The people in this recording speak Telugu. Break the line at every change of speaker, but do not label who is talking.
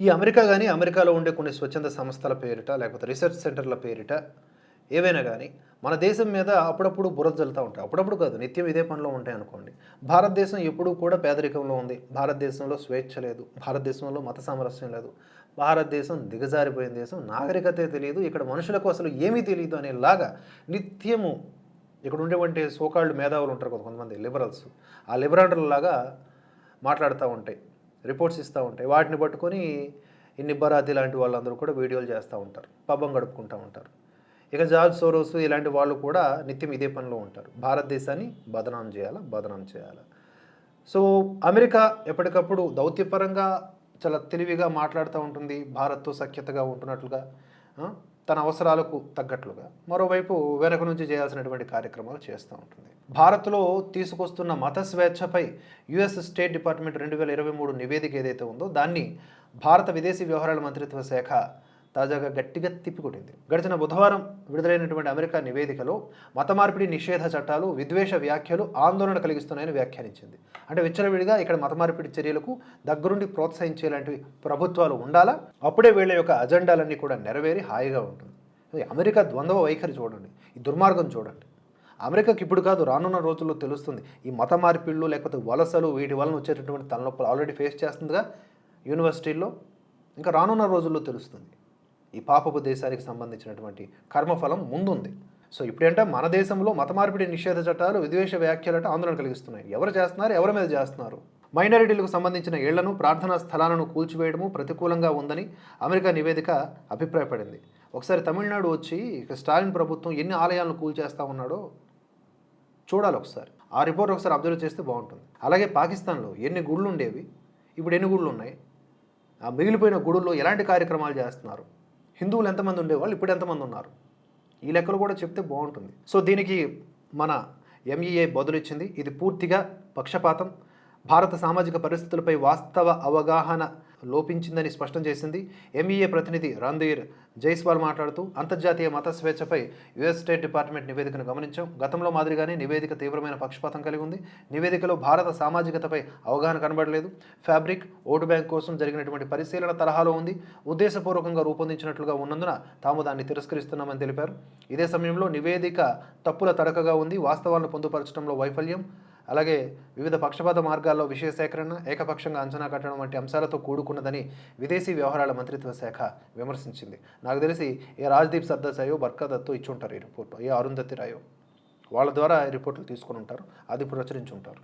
ఈ అమెరికా కానీ అమెరికాలో ఉండే కొన్ని స్వచ్ఛంద సంస్థల పేరిట లేకపోతే రీసెర్చ్ సెంటర్ల పేరిట ఏవైనా కానీ మన దేశం మీద అప్పుడప్పుడు బురద జల్లుతూ ఉంటాయి. అప్పుడప్పుడు కాదు నిత్యం ఇదే పనిలో ఉంటాయి అనుకోండి. భారతదేశం ఎప్పుడూ కూడా పేదరికంలో ఉంది. భారతదేశంలో స్వేచ్ఛ లేదు. భారతదేశంలో మత సామరస్యం లేదు. భారతదేశం దిగజారిపోయిన దేశం. నాగరికతే తెలియదు. ఇక్కడ మనుషులకు అసలు ఏమీ తెలియదు అనేలాగా నిత్యము ఇక్కడ ఉండేటువంటి సోకాళ్ళు మేధావులు ఉంటారు కదా కొంతమంది లిబరల్స్ ఆ లిబరల్ లాగా మాట్లాడుతూ ఉంటాయి. రిపోర్ట్స్ ఇస్తూ ఉంటాయి. వాటిని పట్టుకొని ఇన్ని బరాతి లాంటి వాళ్ళందరూ కూడా వీడియోలు చేస్తూ ఉంటారు. పబ్బం గడుపుకుంటూ ఉంటారు. ఇక జార్జ్ సోరోస్ ఇలాంటి వాళ్ళు కూడా నిత్యం ఇదే పనిలో ఉంటారు. భారతదేశాన్ని బదనాం చేయాలా? బదనాం చేయాలా? సో అమెరికా ఎప్పటికప్పుడు దౌత్యపరంగా చాలా తెలివిగా మాట్లాడుతూ ఉంటుంది. భారత్తో సఖ్యతగా ఉంటున్నట్లుగా తన అవసరాలకు తగ్గట్లుగా మరోవైపు వెనక నుంచి చేయాల్సినటువంటి కార్యక్రమాలు చేస్తూ ఉంటుంది. భారత్లో తీసుకొస్తున్న మత స్వేచ్ఛపై యుఎస్ స్టేట్ డిపార్ట్మెంట్ రెండు వేల ఇరవై మూడు నివేదిక ఏదైతే ఉందో దాన్ని భారత విదేశీ వ్యవహారాల మంత్రిత్వ శాఖ తాజాగా గట్టిగా తిప్పికొట్టింది. గడిచిన బుధవారం విడుదలైనటువంటి అమెరికా నివేదికలో మత మార్పిడి నిషేధ చట్టాలు విద్వేష వ్యాఖ్యలు ఆందోళన కలిగిస్తున్నాయని వ్యాఖ్యానించింది. అంటే విచ్చలవిడిగా ఇక్కడ మత మార్పిడి చర్యలకు దగ్గరుండి ప్రోత్సహించేలాంటి ప్రభుత్వాలు ఉండాలా? అప్పుడే వీళ్ళ యొక్క అజెండాలన్నీ కూడా నెరవేరి హాయిగా ఉంటుంది. అమెరికా ద్వంద్వ వైఖరి చూడండి. ఈ దుర్మార్గం చూడండి. అమెరికాకి ఇప్పుడు కాదు రానున్న రోజుల్లో తెలుస్తుంది. ఈ మత మార్పిళ్ళు లేకపోతే వలసలు వీటి వలన వచ్చేటటువంటి తలనొప్పులు ఆల్రెడీ ఫేస్ చేస్తుందిగా యూనివర్సిటీల్లో. ఇంకా రానున్న రోజుల్లో తెలుస్తుంది. ఈ పాపపు దేశానికి సంబంధించినటువంటి కర్మఫలం ముందుంది. సో ఇప్పుడేంటే మన దేశంలో మత మార్పిడి నిషేధ చట్టాలు విద్వేష వ్యాఖ్యలట ఆందోళన కలిగిస్తున్నాయి. ఎవరు చేస్తున్నారు? ఎవరి మీద చేస్తున్నారు? మైనారిటీలకు సంబంధించిన ఇళ్ళను ప్రార్థనా స్థలాలను కూల్చివేయడము ప్రతికూలంగా ఉందని అమెరికా నివేదిక అభిప్రాయపడింది. ఒకసారి తమిళనాడు వచ్చి ఇక స్టాలిన్ ప్రభుత్వం ఎన్ని ఆలయాలను కూల్చేస్తా ఉన్నాడో చూడాలి ఒకసారి. ఆ రిపోర్ట్ ఒకసారి అబ్జర్వ్ చేస్తే బాగుంటుంది. అలాగే పాకిస్తాన్లో ఎన్ని గుళ్ళు ఉండేవి ఇప్పుడు ఎన్ని గుళ్ళు ఉన్నాయి ఆ మిగిలిపోయిన గుడుల్లో ఎలాంటి కార్యక్రమాలు చేస్తున్నారు? హిందువులు ఎంతమంది ఉండేవాళ్ళు ఇప్పుడు ఎంతమంది ఉన్నారు? ఈ లెక్కలు కూడా చెప్తే బాగుంటుంది. సో దీనికి మన ఎంఈఏ బదులిచ్చింది ఇది పూర్తిగా పక్షపాతం. భారత సామాజిక పరిస్థితులపై వాస్తవ అవగాహన లోపించిందని స్పష్టం చేసింది ఎంఈఏ ప్రతినిధి రణధీర్ జైస్వాల్ మాట్లాడుతూ అంతర్జాతీయ మత స్వేచ్ఛపై యుఎస్ స్టేట్ డిపార్ట్మెంట్ నివేదికను గమనించాం. గతంలో మాదిరిగానే నివేదిక తీవ్రమైన పక్షపాతం కలిగి ఉంది. నివేదికలో భారత సామాజికతపై అవగాహన కనబడలేదు. ఫ్యాబ్రిక్ ఓటు బ్యాంక్ కోసం జరిగినటువంటి పరిశీలన తరహాలో ఉంది. ఉద్దేశపూర్వకంగా రూపొందించినట్లుగా ఉన్నందున తాము దాన్ని తిరస్కరిస్తున్నామని తెలిపారు. ఇదే సమయంలో నివేదిక తప్పుల తడకగా ఉంది. వాస్తవాలను పొందుపరచడంలో వైఫల్యం. అలాగే వివిధ పక్షపాత మార్గాల్లో విషయ సేకరణ ఏకపక్షంగా అంచనా కట్టడం వంటి అంశాలతో కూడుకున్నదని విదేశీ వ్యవహారాల మంత్రిత్వ శాఖ విమర్శించింది. నాకు తెలిసి ఏ రాజ్దీప్ సర్దాసాయో బర్కాదత్తో ఇచ్చి ఉంటారు ఈ రిపోర్ట్ ఏ అరుంధతి రాయో. వాళ్ళ ద్వారా ఈ రిపోర్టులు తీసుకొని ఉంటారు అది ప్రచురించి ఉంటారు.